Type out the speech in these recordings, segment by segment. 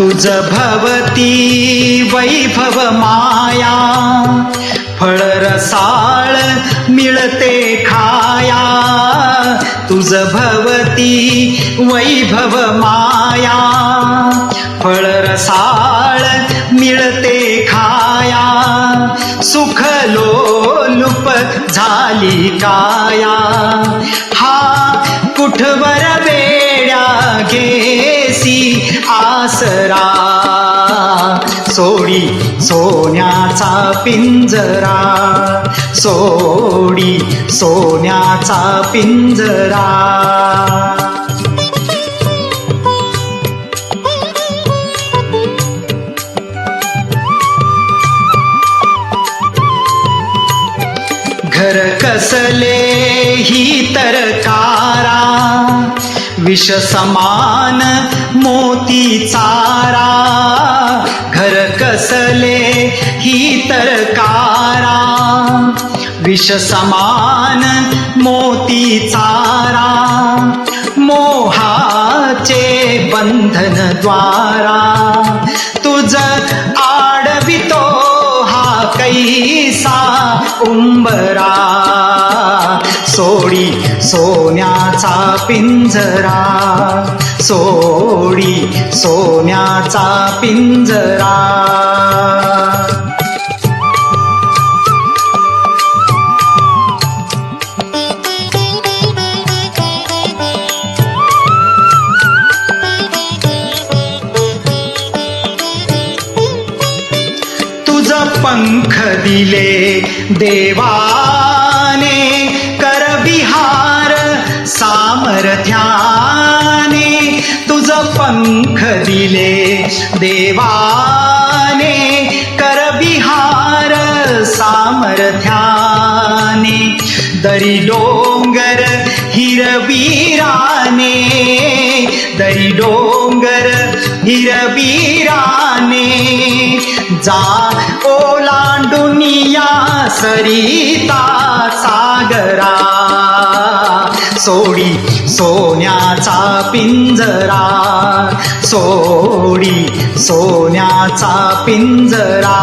तुझ भवती वैभव माया फळ रसाळ मिळते खाया. तुझ भवती वैभव माया फळ रसाळ मिळते खाया. सुख लोलुप झाली काया. हा कुठवर बेड्या घे आसरा. सोडी सोन्याचा पिंजरा. सोडी सोन्याचा पिंजरा. घर कसले ही तरका विष समान मोती चारा घर कसले ही तरकारा विष समान मोती चारा मोहाचे बंधन द्वारा. तुझ आडवितो हा कैसा उंबरा. सोडी सोन्याचा पिंजरा सोडी सोन्याचा पिंजरा. तुझ पंख दिले देवा. सामर्थ्याने तुझ पंख दिले. देवाने करविहार सामर्थ्याने दरी डोंगर हिरवीराने. दरी डोंगर हिरवीराने. जा ओलांडून या सरिता सागरा. सोडी सोन्याचा पिंजरा. सोडी सोन्याचा पिंजरा.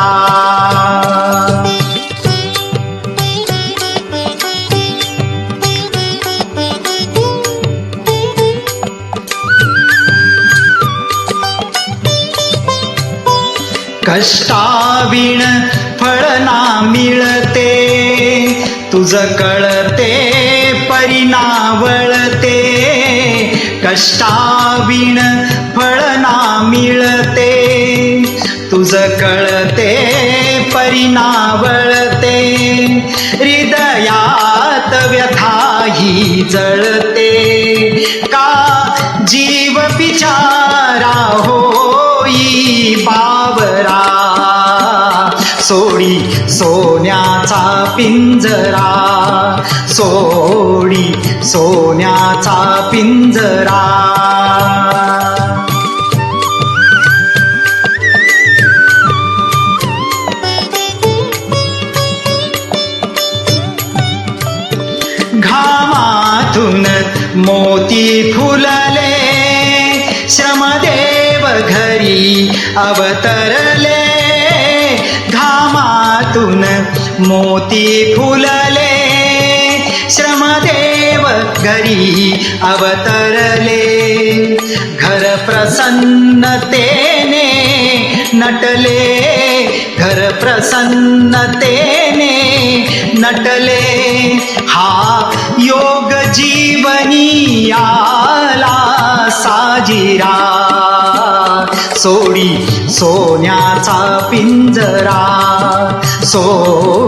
कष्टाविण फळ ना मिळते तुझ कळते परिणावळते कष्टाविण फळ ना मिळते. तुझ कळते परिणावळते हृदयात व्यथाही जळते. का जीव बिचारा होई बावरा? सोडी सोन्याचा पिंजरा सोडी सोन्याचा पिंजरा. घामातून मोती फुलले श्रमदेव घरी अवतरले. घामातून मोती फुलले श्रमदेव घरी अवतरले घर प्रसन्नतेने नटले घर प्रसन्नतेने नटले हा योग जीवनी आला साजिरा सोडी सोन्याचा पिंजरा सो